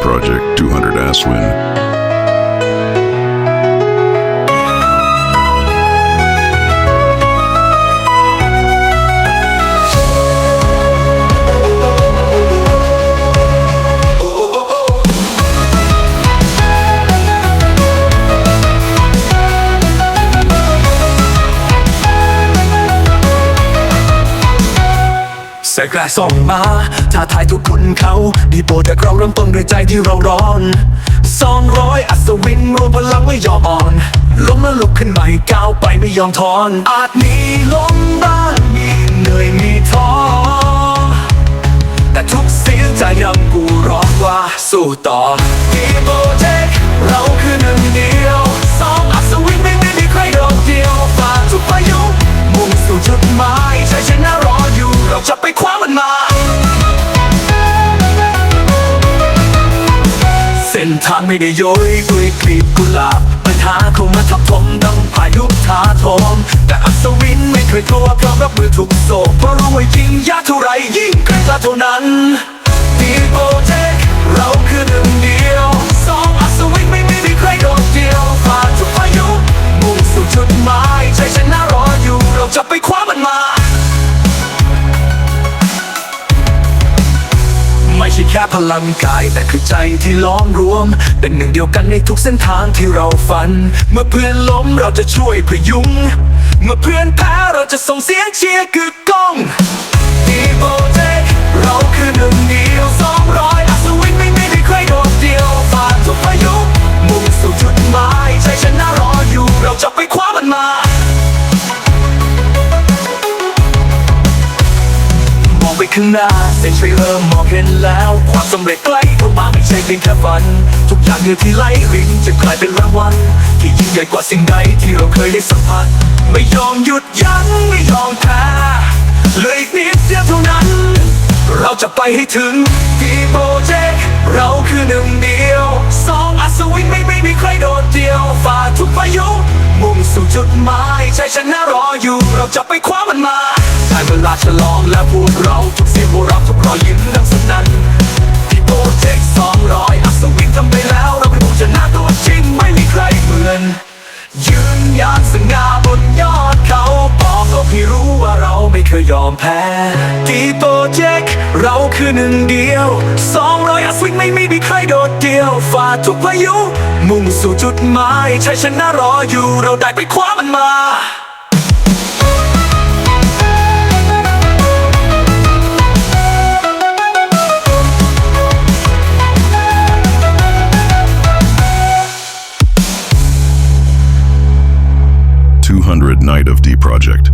Project 200 Aswin. ใส่กระส่องมาท้าทายทุกคนเขาดีโปรดแต่เราเริ่มต้นด้วยใจที่เราร้อนสองร้อยอัศวินรวมพลังไม่ยอมอ่อนล้มแล้วลุกขึ้นใหม่ก้าวไปไม่ยอมทอน อาจมีล้มบ้างมีเหนื่อยมีท้อแต่ทุกเสียงใจยังกูร้องว่าสู้ต่อดีโปรเจกเราคือหนึ่งเดียวสองอัศวินไม่ไม่มีใครโดดเดียวฝ่าทุกพายุมุ่งสู่จุดหมายใจชนะรออยู่ เราจะไปคว้ามันมาเส้นทางไม่ได้ย้อยด้วยกลีบกุหลาบปัญหาเข้ามาทับถมดังพายุถาทมแต่อัศวินไม่เคยกลัวพร้อมรับมือทุกโศกเพราะรู้ว่าจริงยากเท่าไรยิ่งใกล้ตาเท่านั้น ไม่ใช่แค่พลังกาย แต่คือใจที่ล้อมรวม เป็นหนึ่งเดียวกันในทุกเส้นทางที่เราฝัน เมื่อเพื่อนล้มเราจะช่วยพยุง เมื่อเพื่อนแพ้เราจะส่งเสียงเชียร์กึกก้อง ข้างหน้าเส้นชัยเริ่มมองเห็นแล้ว ความสำเร็จใกล้เข้ามาไม่ใช่เพียงแค่ฝัน ทุกอย่างเหนือที่ไล่ริงจะกลายเป็นรางวัลที่ยิ่งใหญ่กว่าสิ่งใดที่เราเคยได้สัมผัส ไม่ยอมหยุดยั้งไม่ยอมแพ้เหลยอีกนิดเดียวเท่านั้น เราจะไปให้ถึงดีโปรเจกเราคือหนึ่งเดียวสองอัศวินไม่ไม่มีใครโดดเดียวฝ่าทุกพายุมุ่งสู่จุดหมายใจชนะรออยู่ เราจะไปคว้ามันมาได้เวลาฉลองางสง่าบนยอดเขาบอกโลกให้รู้ว่าเราไม่เคยยอมแพ้ดีโปรเจกเราคือหนึ่งเดียวสองร้อยอัศวินไม่มีใครโดดเดียวฝ่าทุกพายุ มุ่งสู่จุดหมายชัยชนะรออยู่เราได้ไปคว้ามันมา 200 Night of D Project.